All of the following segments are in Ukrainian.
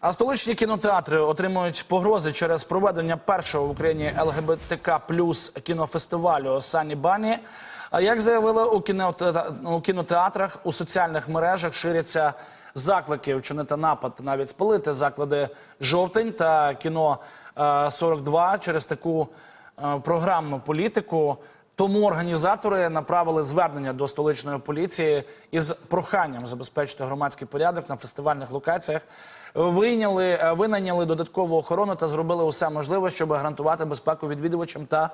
А столичні кінотеатри отримують погрози через проведення першого в Україні ЛГБТК плюс кінофестивалю Сані Бані. Як заявили у кінотеа- у кінотеатрах, у соціальних мережах ширяться заклики вчинити напад, навіть спалити заклади жовтень та кіно е, 42 через таку е, програмну політику. Тому організатори направили звернення до столичної поліції із проханням забезпечити громадський порядок на фестивальних локаціях. Вийняли, е, винайняли додаткову охорону та зробили усе можливе, щоб гарантувати безпеку відвідувачам та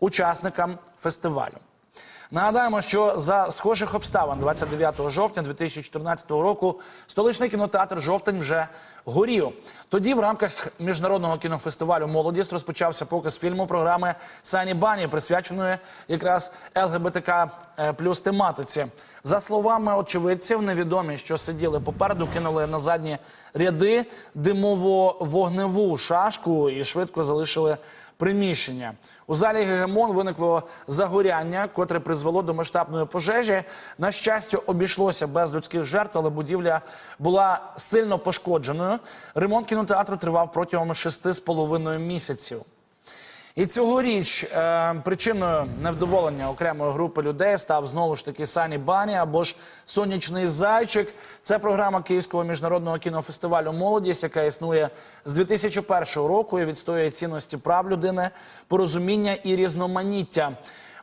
учасникам фестивалю. Нагадаємо, що за схожих обставин 29 жовтня 2014 року столичний кінотеатр Жовтень вже горів. Тоді в рамках міжнародного кінофестивалю Молодість розпочався показ фільму програми Сані Бані, присвяченої якраз ЛГБТК е, плюс тематиці. За словами очевидців, невідомі, що сиділи попереду, кинули на задні ряди димово-вогневу шашку і швидко залишили приміщення. У залі Гегемон виникло загоряння, котре призвело до масштабної пожежі. На щастя, обійшлося без людських жертв, але будівля була сильно пошкодженою. Ремонт кінотеатру тривав протягом шести з половиною місяців. І цьогоріч е, причиною невдоволення окремої групи людей став знову ж таки Сані Бані або ж Сонячний зайчик. Це програма Київського міжнародного кінофестивалю Молодість, яка існує з 2001 року і відстоює цінності прав людини, порозуміння і різноманіття.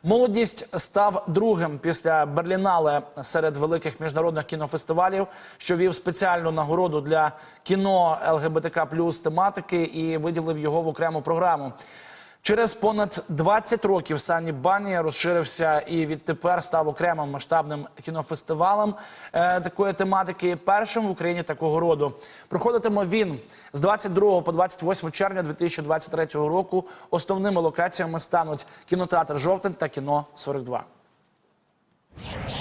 Молодість став другим після Берлінале серед великих міжнародних кінофестивалів, що вів спеціальну нагороду для кіно ЛГБТК плюс тематики і виділив його в окрему програму. Через понад 20 років Сані Бані розширився і відтепер став окремим масштабним кінофестивалем е, такої тематики. Першим в Україні такого роду проходитиме він з 22 по 28 червня 2023 року. Основними локаціями стануть кінотеатр Жовтень та кіно 42.